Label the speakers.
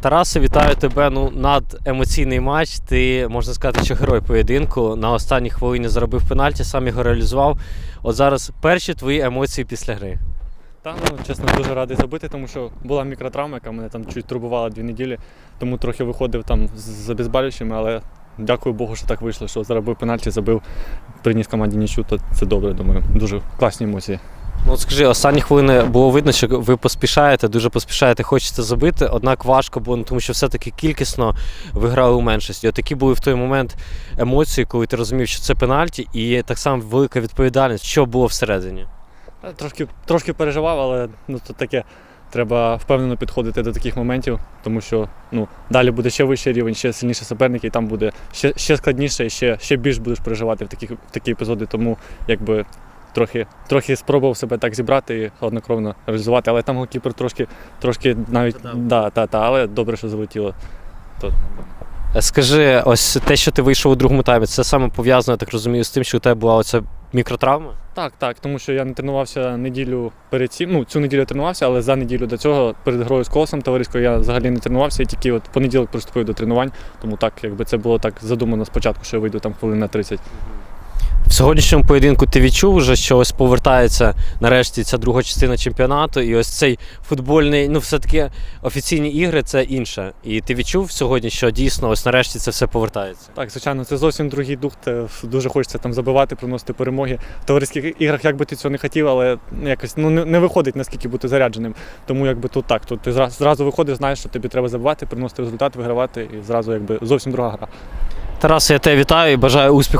Speaker 1: Тарасе, вітаю тебе. Ну, надемоційний матч. Ти можна сказати, що герой поєдинку. На останній хвилині заробив пенальті, сам його реалізував. От зараз перші твої емоції після гри.
Speaker 2: Та ну чесно дуже радий забити, тому що була мікротравма, яка мене там чуть турбувала дві неділі, тому трохи виходив там з- обезболюючими, але дякую Богу, що так вийшло, що заробив пенальті, забив, приніс команді нічу, то це добре, думаю. Дуже класні емоції.
Speaker 1: Ну, от скажи, останні хвилини було видно, що ви поспішаєте, дуже поспішаєте, хочете забити, однак важко було, ну, тому що все-таки кількісно ви грали у меншості. От які були в той момент емоції, коли ти розумів, що це пенальті, і так само велика відповідальність, що було всередині.
Speaker 2: Трошки, трошки переживав, але ну, то таке. Треба впевнено підходити до таких моментів, тому що ну, далі буде ще вищий рівень, ще сильніші суперники, і там буде ще, ще складніше, і ще, ще більш будеш переживати в такі, в такі епізоди. Тому якби трохи, трохи спробував себе так зібрати і однокровно реалізувати. Але там голкіпер трошки, трошки навіть да, та, та, але добре, що залетіло. То,
Speaker 1: Е, Скажи, ось те, що ти вийшов у другому таймі, це саме пов'язано, я так розумію, з тим, що у тебе була оця мікротравма?
Speaker 2: Так, так, тому що я не тренувався неділю перед цим. Ну, цю неділю я тренувався, але за неділю до цього перед грою з колосом товариською я взагалі не тренувався, і тільки от понеділок приступив до тренувань. Тому так, якби це було так задумано спочатку, що я вийду там хвилин на 30.
Speaker 1: В сьогоднішньому поєдинку ти відчув вже, що ось повертається нарешті ця друга частина чемпіонату, і ось цей футбольний, ну все-таки офіційні ігри це інше. І ти відчув сьогодні, що дійсно ось нарешті це все повертається.
Speaker 2: Так, звичайно, це зовсім другий дух. Дуже хочеться там забивати, приносити перемоги. В товариських іграх, як би ти цього не хотів, але якось ну не, виходить наскільки бути зарядженим. Тому якби тут так. Тут ти зразу виходиш, знаєш, що тобі треба забивати, приносити результат, вигравати, і зразу якби зовсім друга гра.
Speaker 1: Тарас, я тебе вітаю і бажаю успіху